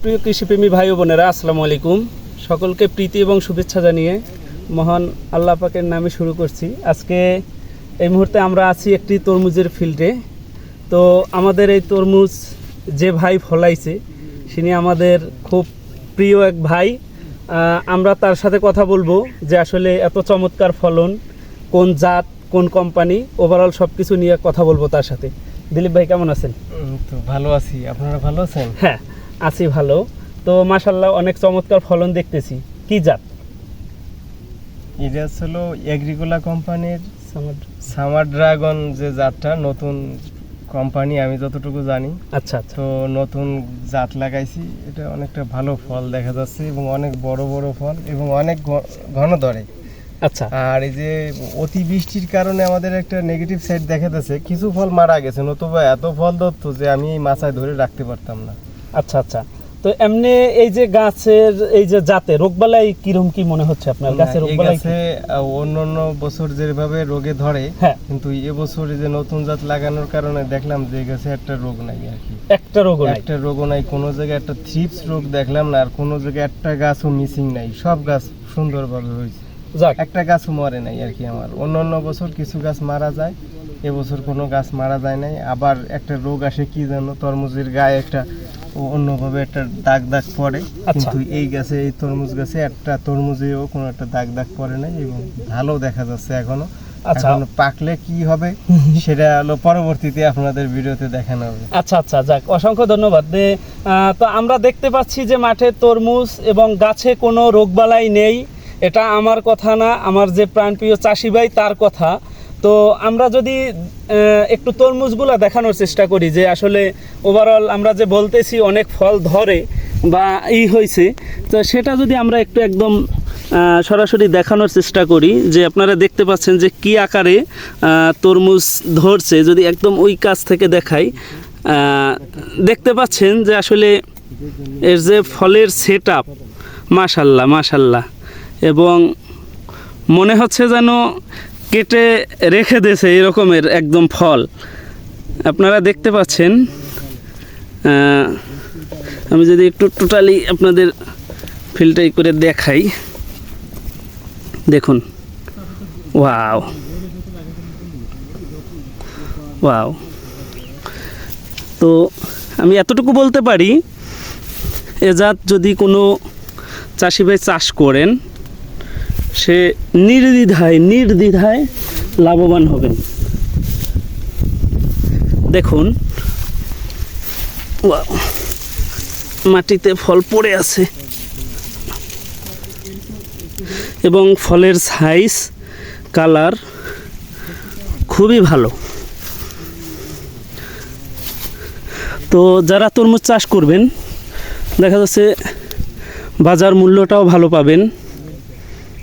প্রিয় কৃষিপ্রেমী ভাই ও বোনেরা আসসালামু আলাইকুম। সকলকে প্রীতি এবং শুভেচ্ছা জানিয়ে মহান আল্লাহ পাকের নামে শুরু করছি। আজকে এই মুহূর্তে আমরা আছি একটি তরমুজের ফিল্ডে। তো আমাদের এই তরমুজ যে ভাই ফলাইছে তিনি আমাদের খুব প্রিয় এক ভাই। আমরা তার সাথে কথা বলব যে আসলে এত চমৎকার ফলন কোন জাত কোন কোম্পানি ওভারঅল সব কিছু নিয়ে কথা বলব তার সাথে। দিলীপ ভাই কেমন আছেন? তো ভালো আছি। আপনারা ভালো আছেন? হ্যাঁ। আছি ভালো। তো মাশাল্লাহ অনেক চমৎকার ফলন দেখতেছি। কি জাত? এটা ছিল এগ্রিকোলা কোম্পানির সামার ড্রাগন যে জাতটা নতুন কোম্পানি আমি যতটুকু জানি। আচ্ছা আচ্ছা। তো নতুন জাত লাগাইছি। এটা অনেকটা ভালো ফল দেখা যাচ্ছে এবং অনেক বড় বড় ফল এবং অনেক ঘন ধরে। আচ্ছা। আর এই যে অতি বৃষ্টির কারণে আমাদের একটা নেগেটিভ সাইড দেখা যাচ্ছে। কিছু ফল মারা গেছে নতুবা এত ফল ধরতো যে আমি এই মাথায় ধরে রাখতে পারতাম না। আচ্ছা আচ্ছা। তো এমনি এই যে গাছের এই যে জাতে রোগবালাই কিরম কি মনে হচ্ছে আপনার? গাছের এই রোগবালাই? গাছে আহ, অন্যান্য বছর যেভাবে রোগে ধরে হ্যাঁ। কিন্তু এবছর যে নতুন জাত লাগানোর কারণে দেখলাম যে গাছে একটা রোগ নাই আর কি। একটা রোগও নাই? একটা রোগও নাই কোনো জায়গায় একটা থ্রিপস রোগ দেখলাম না আর কোনো জায়গায় একটা গাছও মিসিং নাই। সব গাছ সুন্দরভাবে হয়েছে। যাক। একটা গাছও মরে নাই আর কি আমার। অন্যান্য বছর কিছু গাছ মারা যায় এবছর কোনো গাছ মারা যায় নাই। আবার একটা রোগ আসে কি জানো তরমুজের গায়ে একটা অন্যভাবে একটা দাগ দাগ পড়ে। আচ্ছা। কিন্তু এই গাছে এই তরমুজ গাছে একটা তরমুজেও কোনো একটা দাগ দাগ পড়ে নাই এবং ভালো দেখা যাচ্ছে এখনও। আচ্ছা। এখন পাকলে কি হবে সেটা হলো পরবর্তীতে আপনাদের ভিডিওতে দেখানো হবে। আচ্ছা আচ্ছা যাক অসংখ্য ধন্যবাদ। দে, তো আমরা দেখতে পাচ্ছি যে মাঠে তরমুজ এবং গাছে কোনো রোগবালাই নেই। এটা আমার কথা না আমার যে প্রাণপ্রিয় চাষি ভাই তার কথা। তো আমরা যদি একটু তরমুজগুলো দেখানোর চেষ্টা করি যে আসলে ওভারঅল আমরা যে বলতেছি অনেক ফল ধরে বা ই হয়েছে তো সেটা যদি আমরা একটু একদম সরাসরি দেখানোর চেষ্টা করি যে আপনারা দেখতে পাচ্ছেন যে কি আকারে তরমুজ ধরছে। যদি একদম ওই কাছ থেকে দেখাই দেখতে পাচ্ছেন যে আসলে এর যে ফলের সেট আপ মাশাল্লাহ মাশাল্লাহ। এবং মনে হচ্ছে যেন কেটে রেখে দিয়েছে এরকমের একদম ফল। আপনারা দেখতে পাচ্ছেন আমি যদি একটু টোটালি আপনাদের ফিল্টাই করে দেখাই। দেখুন। ওয়াও ওয়াও তো আমি এতটুকু বলতে পারি, এ জাত যদি কোনো চাষি ভাই চাষ করেন সে নির্দ্বিধায় নির্দ্বিধায় লাভবান হবেন। দেখুন মাটিতে ফল পড়ে আছে। এবং ফলের সাইজ, কালার খুবই ভালো। তো যারা তরমুজ চাষ করবেন, দেখা যাচ্ছে বাজার মূল্যটাও ভালো পাবেন।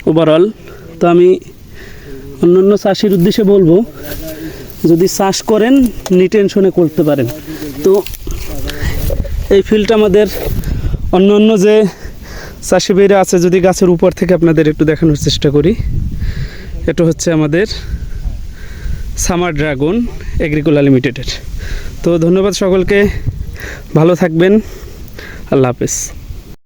ওভারঅল তো আমি অন্যান্য চাষির উদ্দেশ্যে বলব, যদি চাষ করেন নিটেনশনে করতে পারেন। তো এই ফিল্ডটা আমাদের অন্য অন্য যে চাষি ভাইরা আছে, যদি গাছের উপর থেকে আপনাদের একটু দেখানোর চেষ্টা করি, এটা হচ্ছে আমাদের সামার ড্রাগন এগ্রিকোলা লিমিটেডের তো ধন্যবাদ সকলকে, ভালো থাকবেন, আল্লাহ হাফেজ।